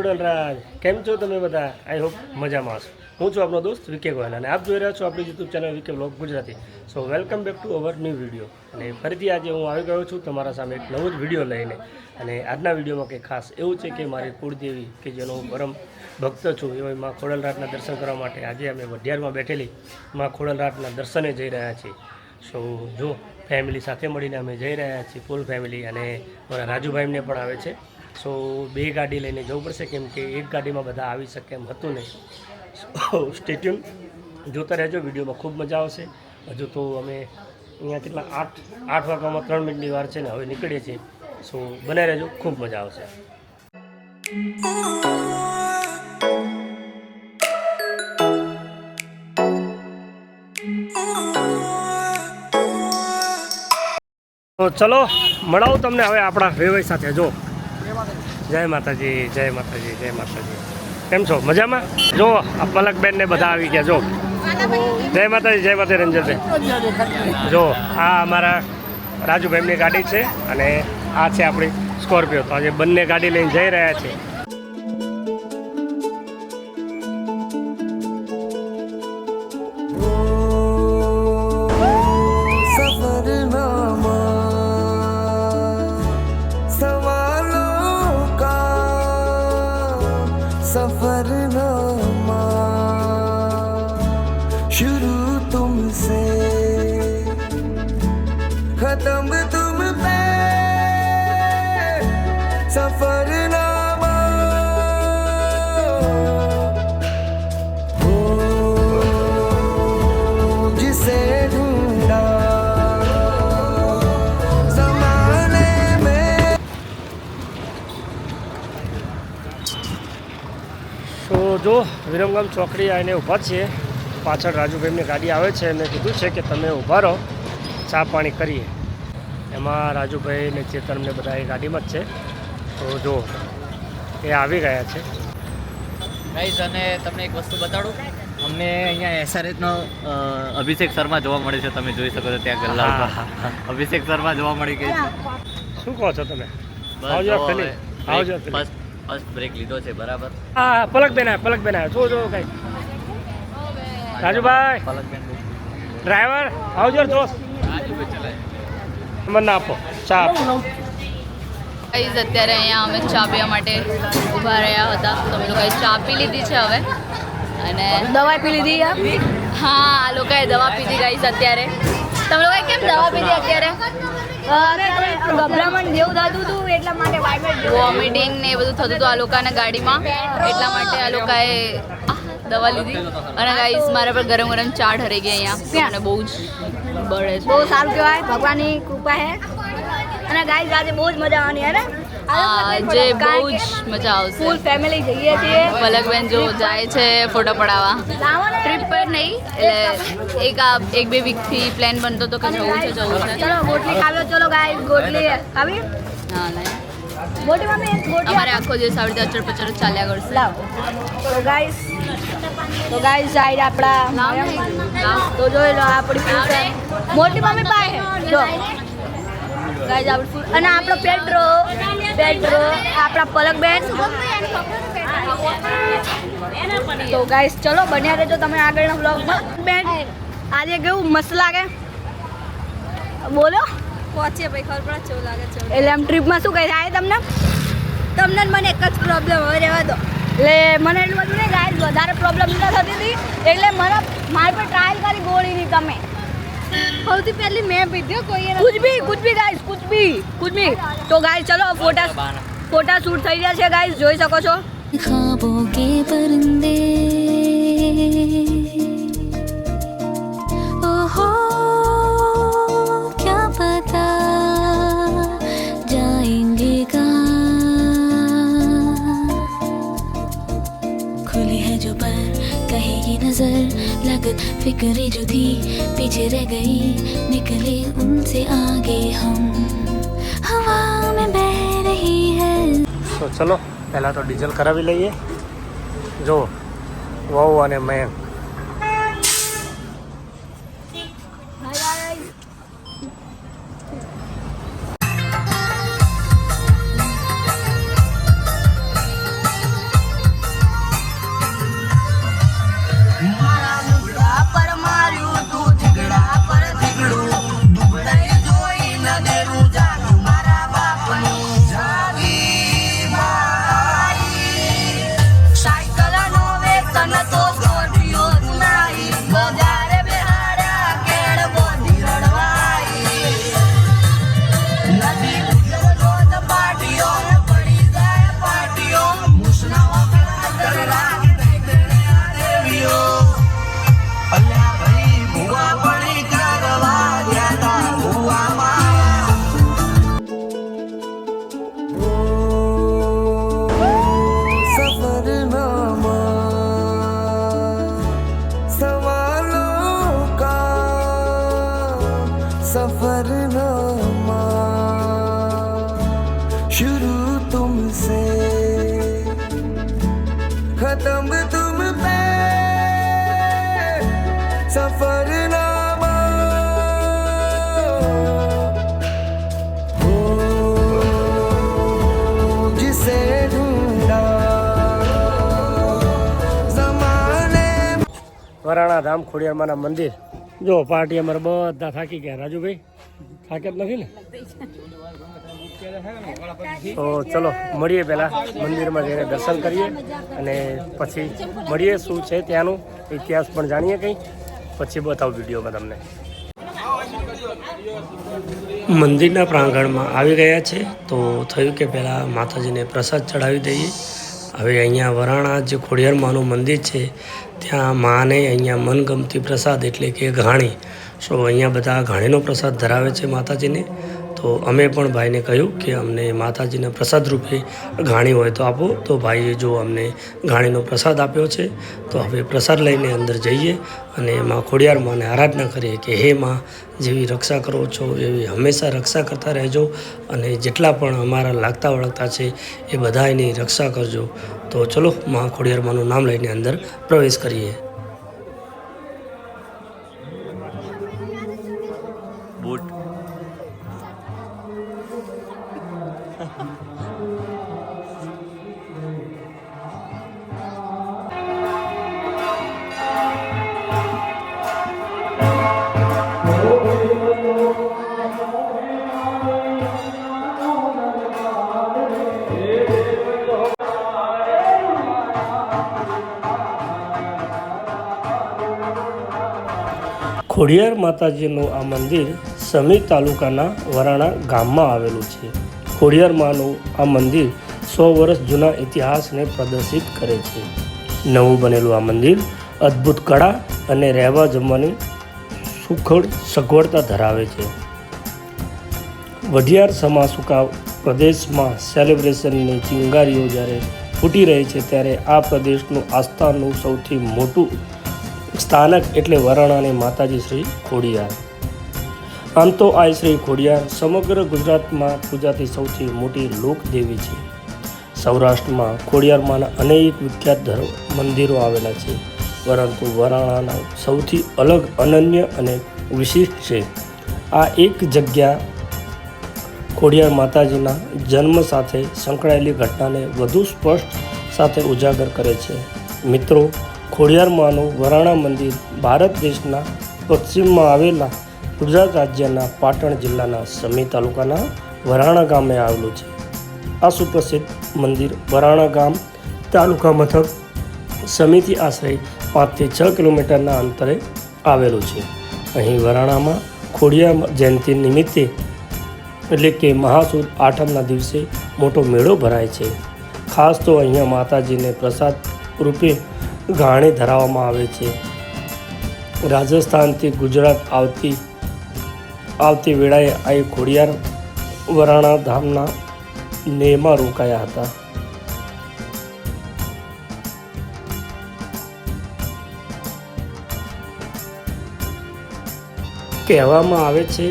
ખોડલરાજ કેમ છો તમે બધા? આઈ હોપ મજામાં હશો. હું છું આપનો દોસ્ત વિકે ગોયલ અને આપ જોઈ રહ્યા છો આપણી YouTube channel V K blog Gujarati. So welcome back to our new video અને ફરીથી આજે હું આવી ગયો છું તમારા સામે એક નવો જ વીડિયો લઈને. અને આજના વિડીયોમાં કંઈ ખાસ એવું છે કે મારી કુળદેવી કે જેનો હું પરમ ભક્ત છું એવા માં ખોડલરાજના દર્શન કરવા માટે આજે અમે વઢિયારમાં બેઠેલી માં ખોડલરાજના દર્શને જઈ રહ્યા છીએ. સો જો ફેમિલી સાથે મળીને અમે જઈ રહ્યા છીએ ફૂલ ફેમિલી અને મારા રાજુભાઈને પણ આવે છે. સો બે ગાડી લઈને જવું પડશે કેમ કે એક ગાડીમાં બધા આવી શકે એમ હતું નહીં. સો સ્ટેટ્યુન જોતા રહેજો, વિડીયોમાં ખૂબ મજા આવશે. હજુ તો અમે અહીંયા કેટલા આઠ આઠ વાગ્યામાં ત્રણ મિનિટની વાર છે ને હવે નીકળીએ છીએ. સો બને રહેજો, ખૂબ મજા આવશે. તો ચલો, મળાવું તમને હવે આપણા વેવાય સાથે, જો. જય માતાજી જય માતાજી જય માતાજી. કેમ છો? મજામાં? જો, આ પલકબેન ને બધા આવી ગયા, જો. જય માતાજી, જય માતા રંજનભાઈ. જો, આ અમારા રાજુભાઈની ગાડી છે અને આ છે આપણી સ્કોર્પિયો. તો આજે બંને ગાડી લઈને જઈ રહ્યા છે. વિરમગામ ચોકડી આવીને ઊભા છીએ. પાછળ રાજુભાઈની ગાડી આવે છે મેં કીધું છે કે તમે ઊભા રહો ચા પાણી કરીએ. એમાં રાજુભાઈ ને ચેતન ને બધા એ ગાડીમાં જ છે. તો જો એ આવી ગયા છે. ગાઈઝ અને તમને એક વસ્તુ બતાડું? અમને અહીંયા એસઆરએચનો અભિષેક શર્મા જોવા મળે છે. તમે જોઈ શકો છો ત્યાં ગલ્લા. અભિષેક શર્મા જોવા મળી ગઈ છે. શું કહો છો તમે? આવજો આવજો ફર્સ્ટ ફર્સ્ટ બ્રેક લીધો છે બરાબર? હા પલકબેન આવે પલકબેન આવે જો જો કઈ. રાજુભાઈ. પલકબેન ડ્રાઈવર આવજો દોસ્ત મને આપો. ચા ગાઈઝ અત્યારે અહીંયા અમે ચા પીવા માટે ઊભા રહ્યા હતા. તો અમે લોકોએ ચા પી લીધી છે હવે. અને દવા પી લીધી હા આ લોકોએ દવા પીધી ગાઈઝ અત્યારે. તમે લોકોએ કેમ દવા પીધી અત્યારે? ગભરામણ જેવું થતું હતું એટલા માટે વોમિટિંગ ને એ બધું થતું હતું આ લોકોના ગાડીમાં. એટલા માટે આ લોકોએ દવા લીધી. અને ગાઈસ મારા પર ગરમ ગરમ ચા ઠરી ગઈ અહીંયા. અને બહુ જ બળે છે. બહુ સારું કહેવાય. ભગવાનની કૃપા હે. અને ગાઈસ આજે બહુ જ મજા આવવાની હે ને? આજે બહુ જ મજા આવશે. ફૂલ ફેમિલી જઈએ છીએ. પલકબેન જો જાય છે ફોટો પડાવવા. ટ્રીપ પર નહીં એટલે એક આ એક બે વીકથી પ્લાન બનતો તો કે જવું છે જવું છે. ચલો ગોટલી ખાવ્યો ચલો ગાઈસ ગોટલી. ખાવી મમ્મી ગોટલી અમારે આખો દિવસ આવી રીતે અચર પચર ચાલ્યા કરશે. લાવ. તો ગાઈસ તો ગાઈસ સાઈડ આપણા. તો જોઈ લો આપણી મોટી મમ્મી પાસે. જો. ગાઈસ આપણી અને આપણો પેટ્રો. પેટ્રો આપણા પલકબેન તો ગાઈસ ચલો બન્યા રહેજો તમે આગળના વ્લોગમાં બેન આજે કેવું મસ્ત લાગે? બોલો. પહોંચીએ ભાઈ ખબર પડે કેવું લાગે છે. એટલે આમ ટ્રીપમાં શું કહી થાય તમને? તમને મને એક જ પ્રોબ્લેમ હવે રહેવા દો. એટલે મને એટલું બધું નહીં ગાઈસ વધારે પ્રોબ્લેમ નથી થતી હતી. એટલે મને મારી પર ટ્રાયલ કરી ગોળીની તમે. સૌથી પહેલી મેં પીધ્યો કોઈ कुछ भी कुछ भी गाइस कुछ भी कुछ भी तो गाइस चलो फोटा फोटा શૂટ થઈ રહ્યા છે ગાઈસ જોઈ શકો છો ख्वाबों के परिंदे लगत फिक्रे जो थी पीछे रह गई निकले उनसे आगे हम हवा में बह रही है તો ચલો પહેલાં તો ડીઝલ કરાવી લઈએ જો વહુ અને મયંક सफरनामा हो जिसे ढूंढा जमाने વરાણા ધામ ખોડિયારમાંના મંદિર જો પાર્ટી અમારે બધા થાકી ગયા રાજુભાઈ થાક્યા જ નથી ને તો ચલો મળીએ પહેલા મંદિરમાં જઈને દર્શન કરીએ અને પછી મળીએ શું છે ત્યાંનું ઇતિહાસ પણ જાણીએ કંઈ પછી બતાવું વિડીયોમાં તમને. મંદિરના પ્રાંગણમાં આવી ગયા છે, તો થયું કે પહેલાં માતાજીને પ્રસાદ ચડાવી દઈએ. હવે અહીંયા વરાણા જે ખોડિયાર માનું મંદિર છે, ત્યાં માને અહીંયા મનગમતી પ્રસાદ એટલે કે ઘાણી. સો અહીંયા બધા ઘાણીનો પ્રસાદ ધરાવે છે માતાજીને. તો અમે પણ ભાઈને કહ્યું કે અમને માતાજીના પ્રસાદ રૂપે ઘાણી હોય તો આપો. તો ભાઈએ જો અમને ઘાણીનો પ્રસાદ આપ્યો છે, તો હવે પ્રસાદ લઈને અંદર જઈએ અને એમાં ખોડિયાર માને આરાધના કરીએ કે હે માં, જેવી રક્ષા કરો છો, એવી હંમેશા રક્ષા કરતા રહેજો અને જેટલા પણ અમારા લાગતા વળગતા છે, એ બધા એની રક્ષા કરજો. તો ચલો, મા ખોડિયાર માનું નામ લઈને અંદર પ્રવેશ કરીએ. ખોડિયાર માતાજીનું આ મંદિર સમી તાલુકાના વરાણા ગામમાં આવેલું છે. ખોડિયાર માનું આ મંદિર સો વર્ષ જૂના ઇતિહાસને પ્રદર્શિત કરે છે. નવું બનેલું આ મંદિર અદ્ભુત કળા અને રહેવા જમવાની સુખડ સગવડતા ધરાવે છે. વઢિયાર સમાસુકા પ્રદેશમાં સેલિબ્રેશનની ચિંગારીઓ જ્યારે ફૂટી રહી છે, ત્યારે આ પ્રદેશનું આસ્થાનું સૌથી મોટું સ્થાનક એટલે વરાણાની માતાજી શ્રી ખોડિયાર. આમ તો આ શ્રી ખોડિયાર સમગ્ર ગુજરાતમાં પૂજાતી સૌથી મોટી લોકદેવી છે. સૌરાષ્ટ્રમાં ખોડિયારમાંના અનેક વિખ્યાત મંદિરો આવેલા છે, પરંતુ વરાણાના સૌથી અલગ, અનન્ય અને વિશિષ્ટ છે. આ એક જગ્યા ખોડિયાર માતાજીના જન્મ સાથે સંકળાયેલી ઘટનાને વધુ સ્પષ્ટ સાથે ઉજાગર કરે છે. મિત્રો ખોડિયારમાંનું વરાણા મંદિર ભારત દેશના પશ્ચિમમાં આવેલા ગુજરાત રાજ્યના પાટણ જિલ્લાના સમી તાલુકાના વરાણા ગામે આવેલું છે. આ સુપ્રસિદ્ધ મંદિર વરાણા ગામ તાલુકા મથક સમીથી આશરે પાંચથી છ કિલોમીટરના અંતરે આવેલું છે. અહીં વરાણામાં ખોડિયાર જયંતિ નિમિત્તે એટલે કે મહાસુદ આઠમના દિવસે મોટો મેળો ભરાય છે. ખાસ તો અહીંયા માતાજીને પ્રસાદ રૂપે ઘાણી ધરાવવામાં આવે છે. રાજસ્થાનથી ગુજરાત આવતી આવતી વેળાએ આ ખોડિયાર વરાણા ધામના નેમાં રોકાયા હતા. કહેવામાં આવે છે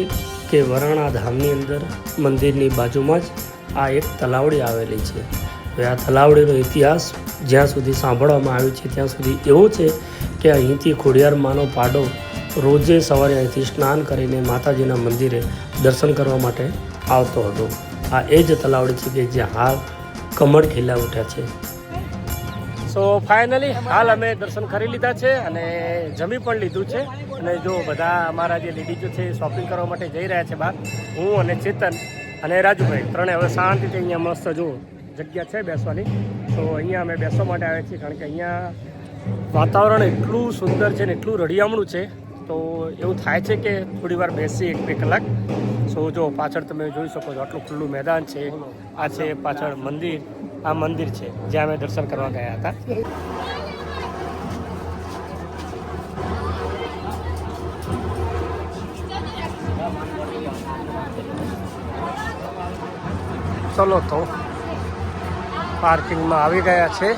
કે વરાણા ધામની અંદર મંદિરની બાજુમાં જ આ એક તલાવડી આવેલી છે. હવે આ તલાવડીનો ઇતિહાસ જ્યાં સુધી સાંભળવામાં આવ્યો છે, ત્યાં સુધી એવો છે કે અહીંથી ખોડિયારમાંનો પાડો રોજે સવારે અહીંથી સ્નાન કરીને માતાજીના મંદિરે દર્શન કરવા માટે આવતો હતો. આ એ જ તલાવડી છે કે જ્યાં હાલ કમળ ખીલા ઉઠ્યા છે. સો ફાઇનલી હાલ અમે દર્શન કરી લીધા છે અને જમી પણ લીધું છે. અને જો બધા અમારા જે લેડીઝો છે શોપિંગ કરવા માટે જઈ રહ્યા છે બહાર, હું અને ચેતન અને રાજુભાઈ, ત્રણે હવે શાંતિથી અહીંયા મસ્ત જો જગ્યા છે બેસવાની. તો અહીંયા અમે બેસવા માટે આવ્યા છીએ કારણ કે અહીંયા વાતાવરણ એટલું સુંદર છે ને એટલું રળિયામણું છે. તો એવું થાય છે કે થોડી વાર બેસી એક બે કલાક. સો જો પાછળ તમે જોઈ શકો છો આટલું ખુલ્લું મેદાન છે. આ છે પાછળ મંદિર. આ મંદિર છે, જ્યાં અમે દર્શન કરવા ગયા હતા. ચલો તો પાર્કિંગમાં આવી ગયા છે.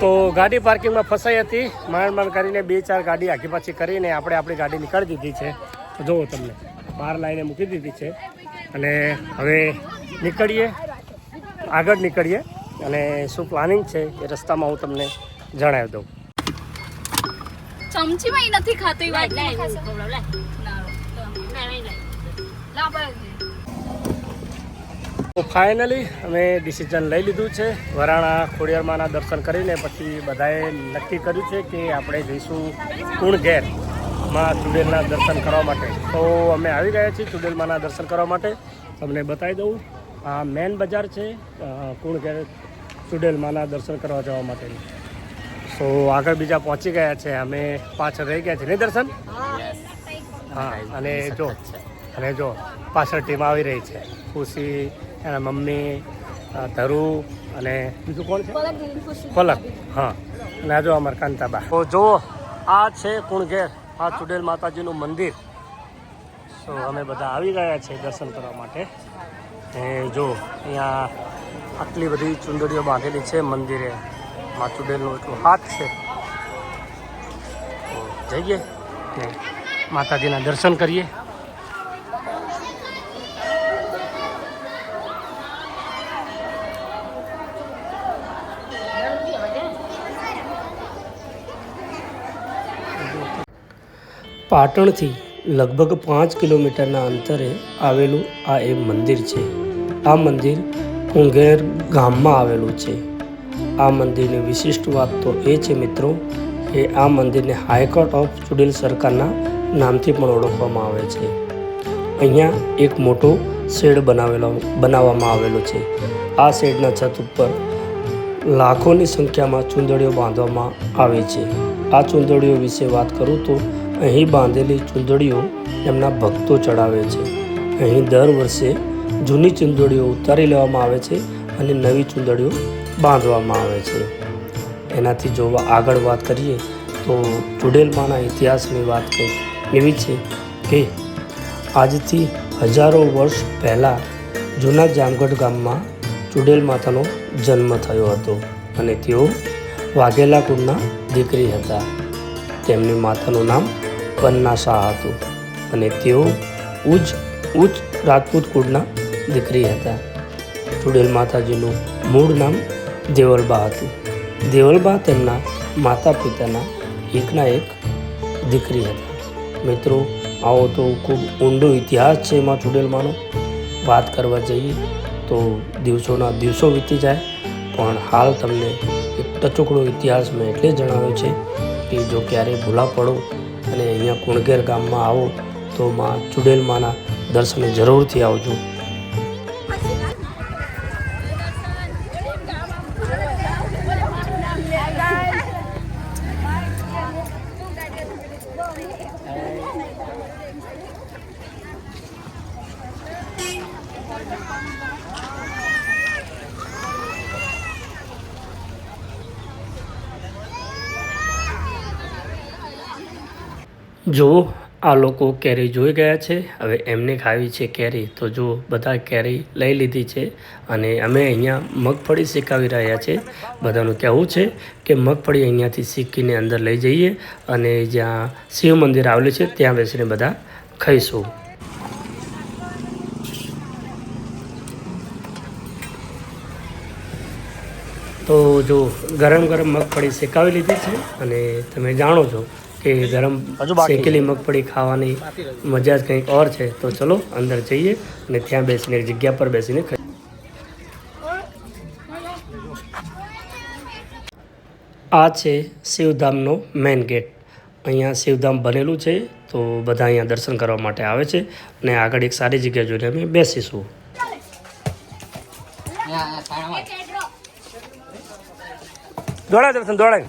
તો ગાડી પાર્કિંગમાં ફસાઈ હતી. માંડ માંડ કરીને બે ચાર ગાડી આખી પાછી કરીને આપણે આપણી ગાડી નીકાળી દીધી છે. તો જુઓ તમને બહાર લાવીને મૂકી દીધી છે. અને હવે નીકળીએ આગળ નીકળીએ. અને શું પ્લાનિંગ છે એ રસ્તામાં હું તમને જણાવી દઉં. ચમચીમાં નથી ખાતો વાત. તો ફાઇનલી અમે ડિસિઝન લઈ લીધું છે. વરાણા ખોડિયારમાંના દર્શન કરીને પછી બધાએ નક્કી કર્યું છે કે આપણે જઈશું કુણઘેરમાં ચુડેલના દર્શન કરવા માટે. તો અમે આવી ગયા છીએ ચુડેલમાંના દર્શન કરવા માટે. તમને બતાવી દઉં આ મેન બજાર છે કુણઘેર ચુડેલમાંના દર્શન કરવા જવા માટે સો આગળ બીજા પહોંચી ગયા છે. અમે પાછળ રહી ગયા છે નહીં દર્શન? હા અને જો અને જો પાછળ ટીમ આવી રહી છે. ખુશી એના મમ્મી ધરુ અને બીજું કોણ છે? પલક હા. અને આ જો અમારા કાંતાબા. તો જો આ છે કુણઘેર આ ચુડેલ માતાજીનું મંદિર. તો અમે બધા આવી ગયા છે દર્શન કરવા માટે. ને જો અહીંયા આટલી બધી ચુંદડીઓ બાંધેલી છે મંદિરે. મા ચુડેલનું એટલું હાથ છે. તો જઈએ ને માતાજીના દર્શન કરીએ. પાટણથી લગભગ પાંચ કિલોમીટરના અંતરે આવેલું આ એ મંદિર છે. આ મંદિર કુંઘેર ગામમાં આવેલું છે. આ મંદિરની વિશિષ્ટ વાત તો એ છે મિત્રો કે આ મંદિરને હાઈકોર્ટ ઓફ ચુડેલ સરકારના નામથી પણ ઓળખવામાં આવે છે. અહીંયા એક મોટો શેડ બનાવેલો, બનાવવામાં આવેલો છે. આ શેડના છત ઉપર લાખોની સંખ્યામાં ચૂંદડીઓ બાંધવામાં આવે છે. આ ચૂંદડીઓ વિશે વાત કરું તો અહીં બાંધેલી ચૂંદડીઓ એમના ભક્તો ચડાવે છે. અહીં દર વર્ષે જૂની ચૂંદડીઓ ઉતારી લેવામાં આવે છે અને નવી ચૂંદડીઓ બાંધવામાં આવે છે. એનાથી જો આગળ વાત કરીએ તો ચુડેલમાના ઇતિહાસની વાત કંઈક એવી છે કે આજથી હજારો વર્ષ પહેલાં જૂના જામગઢ ગામમાં ચુડેલ માતાનો જન્મ થયો હતો અને તેઓ વાઘેલા કુળના દીકરી હતા. તેમની માતાનું નામ પન્ના શાહ હતું. અને તેઓ ઉચ્ચ ઉચ્ચ રાજપૂત કુળના દીકરી હતા. ચુડેલ માતાજીનું મૂળ નામ દેવલબા હતું. દેવલબા તેમના માતા પિતાના એકના એક દીકરી હતા. મિત્રો, આવો તો ખૂબ ઊંડો ઇતિહાસ છે એમાં ચુડેલમાનો વાત કરવા જઈએ તો દિવસોના દિવસો વીતી જાય, પણ હાલ તમને એક ટચુકડો ઇતિહાસ મેં એટલે જણાવ્યો છે કે જો ક્યારેય ભૂલા પડો અને અહીંયા કુણગેર ગામમાં આવો તો માં ચુડેલમાના દર્શને જરૂરથી આવજો. જો આ લોકો કેરી જોઈ ગયા છે, હવે એમને ખાવી છે કેરી, તો જો બધા કેરી લઈ લીધી છે અને અમે અહીંયા મગફળી શેકાવી રહ્યા છે. બધાનું કહેવું છે કે મગફળી અહીંયાથી શીખીને અંદર લઈ જઈએ અને જ્યાં શિવ મંદિર આવેલું છે, ત્યાં બેસીને બધા ખાઈશું. તો જો ગરમ ગરમ મગફળી શેકાવી લીધી છે અને તમે જાણો છો કે ગરમ શેકેલી મગફળી ખાવાની મજા જ કંઈક ઓર છે. તો ચલો અંદર જઈએ અને ત્યાં બેસીને એક જગ્યા પર બેસીને આ છે શિવધામનો મેઇન ગેટ. અહીંયા શિવધામ બનેલું છે તો બધા અહીંયા દર્શન કરવા માટે આવે છે અને આગળ એક સારી જગ્યા જોઈને અમે બેસીશું. દોડા દર્શન દોડાય.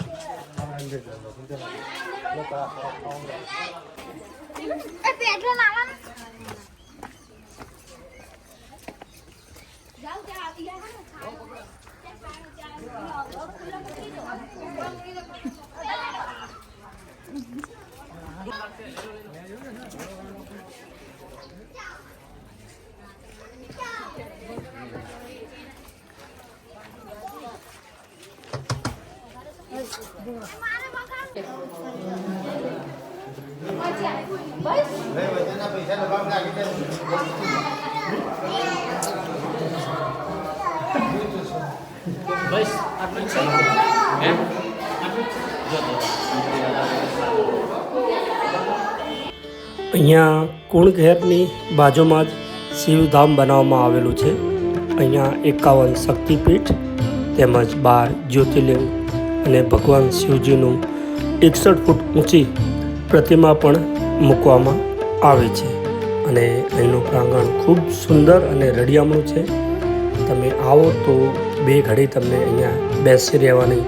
哎，别搁哪了呢？બસ આટલું જ છે. હે જો તો અહીંયા કુણઘેરની બાજુમાં જ શિવધામ બનાવવામાં આવેલું છે. અહીંયા એકાવન શક્તિપીઠ તેમજ બાર જ્યોતિર્લિંગ અને ભગવાન શિવજીનું એકસઠ ફૂટ ઊંચી પ્રતિમા પણ મૂકવામાં આવે છે. અને અહીંનું પ્રાંગણ ખૂબ સુંદર અને રળિયામણું છે. તમે આવો તો બે ઘડી તમને અહીંયા બેસી રહેવાની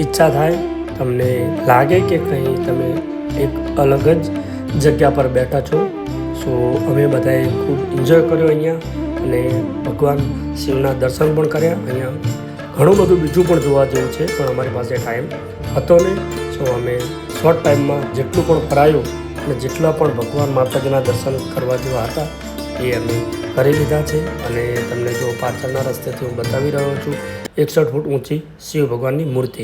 ઈચ્છા થાય. તમને લાગે કે કંઈ તમે એક અલગ જ જગ્યા પર બેઠા છો. સો અમે બધાએ ખૂબ એન્જોય કર્યો અહીંયા અને ભગવાન શિવના દર્શન પણ કર્યા. અહીંયા ઘણું બધું બીજું પણ જોવા જેવું છે, પણ અમારી પાસે ટાઈમ હતો નહીં. સો અમે શોર્ટ ટાઈમમાં જેટલું પણ ફરાયું અને જેટલા પણ ભગવાન માતાજીના દર્શન કરવા જેવા હતા, એ અમે કરી લીધા છે. અને તમને જો પાછળના રસ્તેથી હું બતાવી રહ્યો છું, એકસઠ ફૂટ ઊંચી શિવ ભગવાનની મૂર્તિ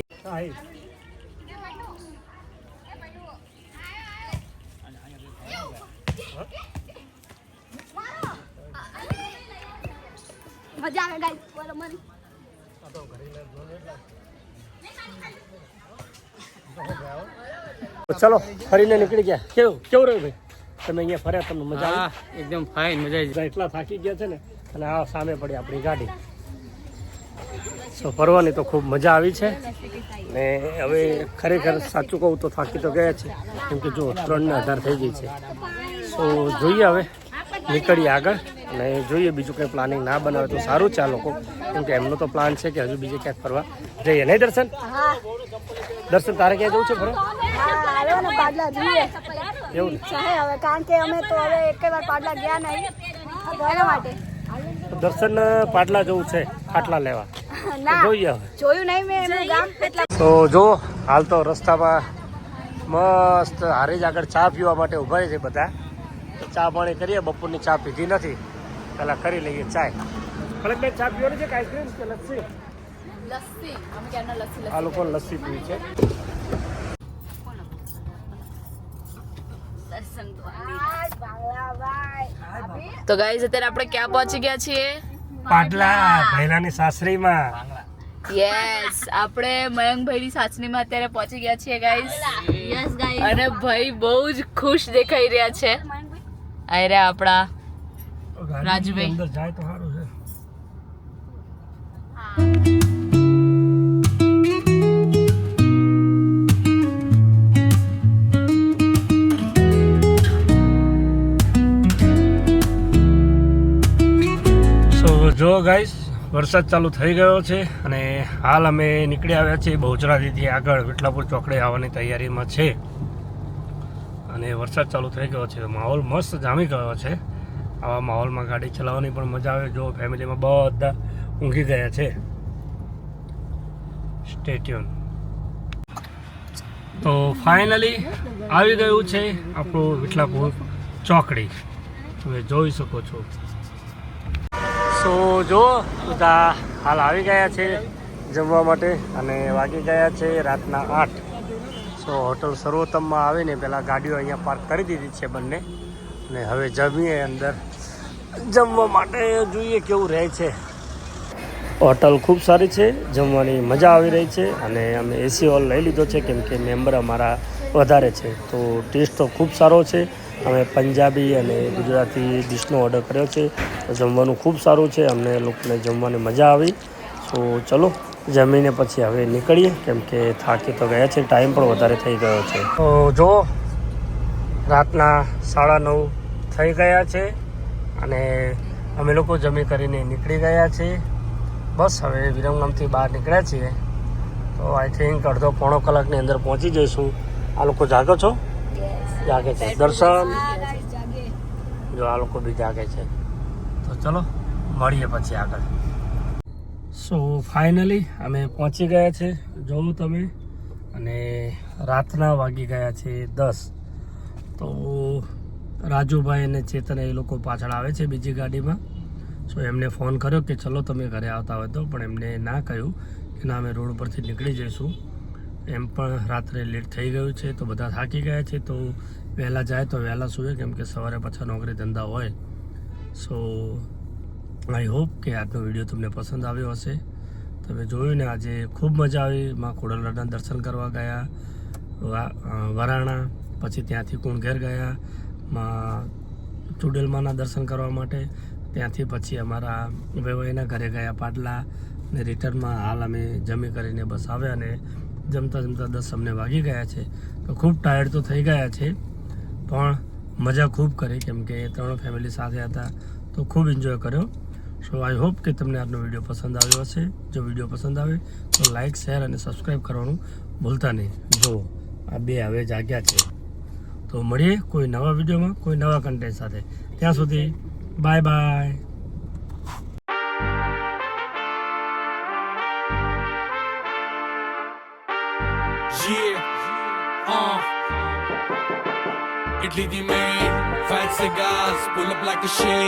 મજા આવે ગાઈસ બોલો મને ચલો ફરીને નીકળી ગયા. કેવું? કેવું રહ્યું ભાઈ? તમે અહીંયા ફર્યા તમને મજા આવી? એકદમ ફાઇન મજા આવી. એટલા થાકી ગયા છે ને અને આ સામે પડી આપણી ગાડી. સો ફરવાની તો ખૂબ મજા આવી છે. ને હવે ખરેખર સાચું કહું તો થાકી તો ગયા છે કેમ કે જો ત્રણને ને થઈ ગઈ છે. સો જોઈએ હવે નીકળીએ આગળ અને જોઈએ બીજું કંઈ પ્લાનિંગ ના બનાવે તો સારું છે આ લોકો કેમ કે એમનો તો પ્લાન છે કે હજુ બીજે ક્યાંક ફરવા જઈએ. નહીં દર્શન? દર્શન તારે ક્યાં જવું છે ફરવા? હા આવ્યો ને પાડલા જોઈએ. એવું ને? છે હવે કારણ કે અમે તો હવે એક વાર પાડલા ગયા નહીં. એના માટે. દર્શન પાટલા જવું છે ખાટલા લેવા. તો જોઈએ હવે. જોયું નહીં મેં એમનું ગામ. એટલા તો જો હાલ તો રસ્તામાં મસ્ત હારીજ આગળ ચા પીવા માટે ઊભા છે બધા. તો ચા પાણી કરીએ બપોરની ચા પીધી નથી. પહેલાં કરી લઈએ ચાય. ફલકભાઈ ચા પીવાની છે કે આઈસ્ક્રીમ કે લસ્સી? લસ્સી. આ લોકો લસ્સી પીવી છે. તો ગાઈઝ અત્યારે આપણે ક્યાં પહોંચી ગયા છીએ? પાટલા ભૈલાની સાસરીમાં. યસ આપણે મયંકભાઈની સાસરીમાં અત્યારે પહોંચી ગયા છીએ ગાઈઝ યસ ગાઈઝ અને ભાઈ બહુ જ ખુશ દેખાઈ રહ્યા છે. આ રહ્યા આપણા રાજુભાઈ. જો ગાઈસ વરસાદ ચાલુ થઈ ગયો છે અને હાલ અમે નીકળી આવ્યા છીએ બહુચરાજીથી આગળ વિઠલાપુર ચોકડે આવવાની તૈયારીમાં છે. અને વરસાદ ચાલુ થઈ ગયો છે. માહોલ મસ્ત જામી ગયો છે. આવા માહોલમાં ગાડી ચલાવવાની પણ મજા આવે. જો ફેમિલીમાં બધા ઊંઘી ગયા છે. સ્ટેટ્યુન તો ફાઇનલી આવી ગયું છે આપણું વિઠલાપુર ચોકડી. તમે જોઈ શકો છો. સો જો બધા હાલ આવી ગયા છે જમવા માટે અને વાગી ગયા છે રાતના આઠ. સો હોટલ સર્વોત્તમમાં આવીને પહેલાં ગાડીઓ અહીંયા પાર્ક કરી દીધી છે બંને. અને હવે જમીએ અંદર. જમવા માટે જોઈએ કેવું રહે છે. હોટલ ખૂબ સારી છે, જમવાની મજા આવી રહી છે અને અમે એસી હોલ લઈ લીધો છે કેમ કે મેમ્બર અમારા વધારે છે. તો ટેસ્ટ તો ખૂબ સારો છે. અમે પંજાબી અને ગુજરાતી ડિશનો ઓર્ડર કર્યો છે. જમવાનું ખૂબ સારું છે. અમને લોકોને જમવાની મજા આવી. તો ચલો, જમીને પછી હવે નીકળીએ. કેમ કે થાકી તો ગયા છે. ટાઈમ પણ વધારે થઈ ગયો છે. તો જો, રાતના સાડા નવ થઈ ગયા છે અને અમે લોકો જમી કરીને નીકળી ગયા છીએ બસ હવે વિરમગામથી બહાર નીકળ્યા છીએ. તો આઈ થિંક અડધો પોણો કલાકની અંદર પહોંચી જઈશું. આ લોકો જાગો છો? જાગે છે. દર્શન. જો આ લોકો બી જાગે છે. તો ચલો મળીએ પછી આગળ. સો ફાઇનલી અમે પહોંચી ગયા છે જોવું તમે. અને રાતના વાગી ગયા છે દસ. તો રાજુભાઈ અને ચેતન એ લોકો પાછળ આવે છે બીજી ગાડીમાં. સો એમને ફોન કર્યો કે ચલો તમે ઘરે આવતા હોય તો પણ એમને ના કહ્યું કે ના અમે રોડ પરથી નીકળી જઈશું. એમ પણ રાત્રે લેટ થઈ ગયું છે, તો બધા થાકી ગયા છે, તો વહેલા જાય તો વહેલા સૂવે, કેમ કે સવારે પાછા નોકરી ધંધા હોય. સો આઈ હોપ કે આજનો વીડિયો તમને પસંદ આવ્યો હશે. તમે જોયું ને, આજે ખૂબ મજા આવી, માં ખોડલરાના દર્શન કરવા ગયા વરાણા, પછી ત્યાંથી કુણઘેર ગયા, માં ચુડેલમાના દર્શન કરવા માટે, ત્યાંથી પછી અમારા વેવાઈના ઘરે ગયા પાટલા, ને રિટર્નમાં હાલ અમે જમી કરીને બસ આવ્યા અને જમતા જમતા દસ અમને વાગી ગયા છે. તો ખૂબ ટાયર્ડ તો થઈ ગયા છે, પણ મજા ખૂબ કરી કેમ કે ત્રણ ફેમિલી સાથે હતા. તો ખૂબ એન્જોય કર્યો. સો આઈ હોપ કે તમને આજનો વીડિયો પસંદ આવ્યો હશે. જો વીડિયો પસંદ આવે, તો લાઇક શેર અને સબસ્ક્રાઈબ કરવાનું ભૂલતા નહીં. જો, આ બે હવે જાગ્યા છે. તો મળીએ કોઈ નવા વિડીયોમાં કોઈ નવા કન્ટેન્ટ સાથે. ત્યાં સુધી bye bye Italy the main, fat cigars, pull up like a shade.